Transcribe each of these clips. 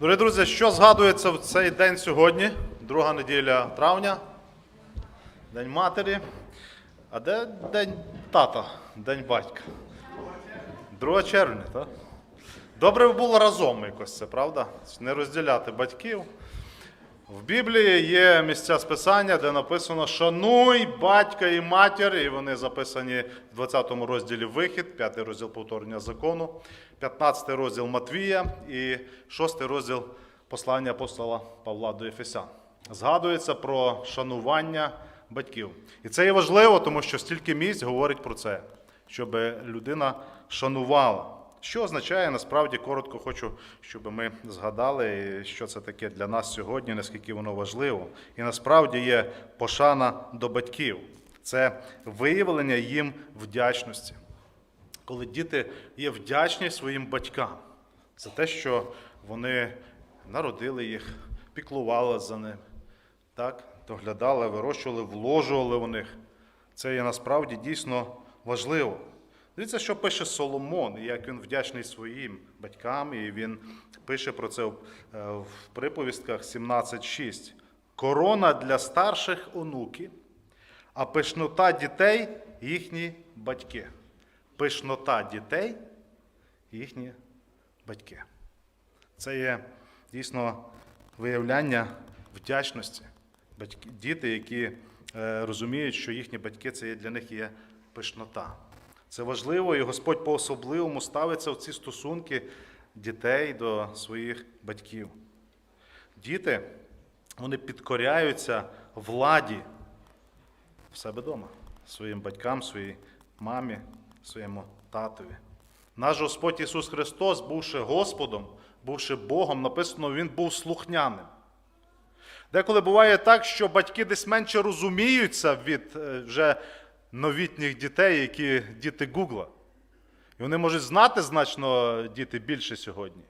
Дорогі друзі, що згадується в цей день сьогодні? Друга неділя травня, День матері. А де День тата, День батька? 2 червня, так? Добре б було разом якось це, правда? Не розділяти батьків. В Біблії є місця списання, де написано Шануй батька і матір, і вони записані в 20 розділі Вихід, 5 розділ повторення закону, 15 розділ Матвія і 6 розділ послання апостола Павла до Ефесян. Згадується про шанування батьків. І це є важливо, тому що стільки місць говорить про це, щоб людина шанувала. Що означає, насправді коротко хочу, щоб ми згадали, що це таке для нас сьогодні, наскільки воно важливо. І насправді є пошана до батьків. Це виявлення їм вдячності. Коли діти є вдячні своїм батькам за те, що вони народили їх, піклували за ними, так? доглядали, вирощували, вложували в них. Це є насправді дійсно важливо. Дивіться, що пише Соломон, як він вдячний своїм батькам, і він пише про це в е, приповістках 17.6. Корона для старших онуки, а пишнота дітей їхні батьки. Пишнота дітей їхні батьки. Це є дійсно виявляння вдячності. Діти, які е, розуміють, що їхні батьки це для них є пишнота. Це важливо, і Господь по-особливому ставиться в ці стосунки дітей до своїх батьків. Діти, вони підкоряються владі в себе вдома, своїм батькам, своїй мамі, своєму татові. Наш Господь Ісус Христос, бувши Господом, бувши Богом, написано, Він був слухняним. Деколи буває так, що батьки десь менше розуміються від е, вже новітніх дітей, які діти Гугла. І вони можуть знати значно діти більше сьогодні.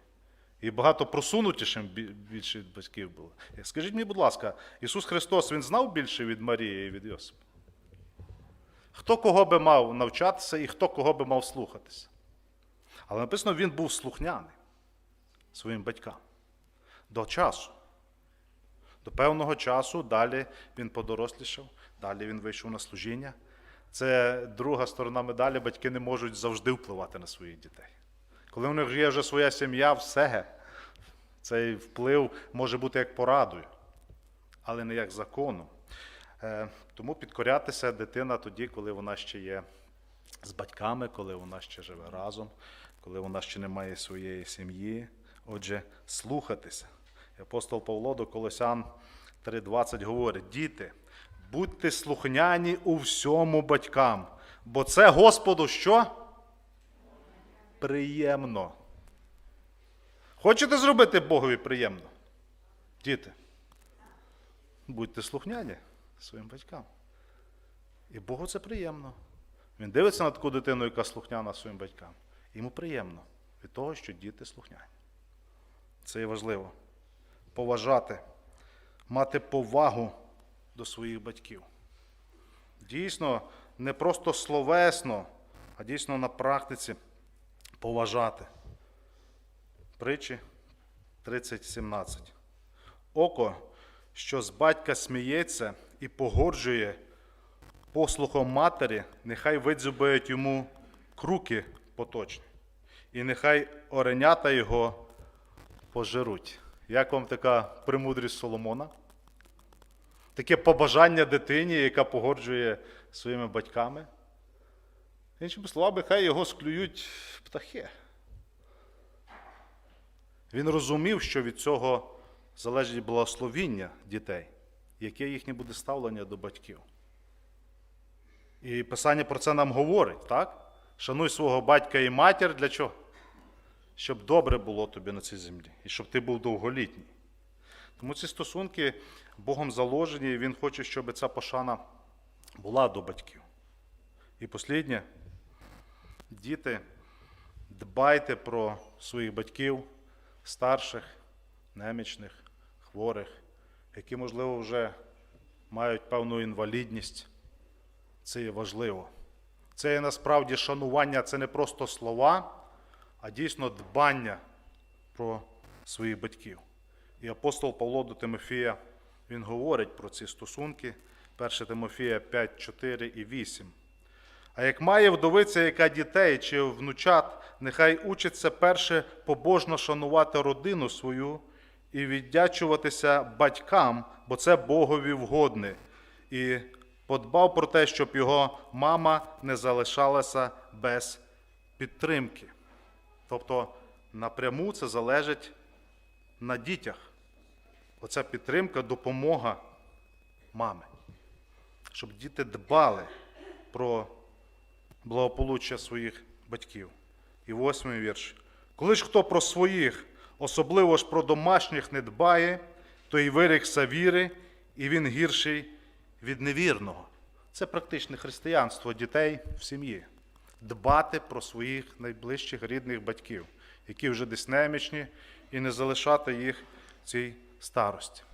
І багато просунутішим більше батьків було. Скажіть мені, будь ласка, Ісус Христос Він знав більше від Марії і від Йосипа? Хто кого би мав навчатися і хто кого би мав слухатися? Але написано, він був слухняний своїм батькам до часу. До певного часу далі він подорослішав, далі він вийшов на служіння. Це друга сторона медалі, батьки не можуть завжди впливати на своїх дітей. Коли в них є вже своя сім'я, все, цей вплив може бути як порадою, але не як законом. Е, Тому підкорятися дитина тоді, коли вона ще є з батьками, коли вона ще живе разом, коли вона ще не має своєї сім'ї. Отже, слухатися. Апостол Павло до Колосян 3:20 говорить: діти, будьте слухняні у всьому батькам, бо це Господу що? Приємно. Хочете зробити Богові приємно? Діти, будьте слухняні своїм батькам. І Богу це приємно. Він дивиться на таку дитину, яка слухняна своїм батькам. Йому приємно від того, що діти слухняні. Це є важливо. Поважати, мати повагу до своїх батьків. Дійсно, не просто словесно, а дійсно на практиці поважати. Притчі 30.17. Око, що з батька сміється і погоджує послухом матері, нехай видзюбають йому круки поточні, і нехай оренята його пожируть. Як вам така премудрість Соломона? Таке побажання дитині, яка погоджує своїми батьками. Іншими словами, хай його склюють птахи. Він розумів, що від цього залежить благословіння дітей, яке їхнє буде ставлення до батьків. І Писання про це нам говорить, так? Шануй свого батька і матір для чого? Щоб добре було тобі на цій землі, і щоб ти був довголітній. Тому ці стосунки Богом заложені, і Він хоче, щоб ця пошана була до батьків. І посліднє, діти, дбайте про своїх батьків, старших, немічних, хворих, які, можливо, вже мають певну інвалідність. Це є важливо. Це є насправді шанування, це не просто слова, а дійсно дбання про своїх батьків. І апостол Павло до Тимофія він говорить про ці стосунки. 1 Тимофія 5, 4 і 8. А як має вдовиця, яка дітей чи внучат, нехай учиться перше побожно шанувати родину свою і віддячуватися батькам, бо це Богові вгодне. І подбав про те, щоб його мама не залишалася без підтримки. Тобто напряму це залежить на дітях. Оця підтримка, допомога мами. Щоб діти дбали про благополуччя своїх батьків. І восьмий вірш. Коли ж хто про своїх, особливо ж про домашніх не дбає, то і вирікся віри, і він гірший від невірного. Це практичне християнство дітей в сім'ї. Дбати про своїх найближчих рідних батьків, які вже десь немічні, і не залишати їх цій старості.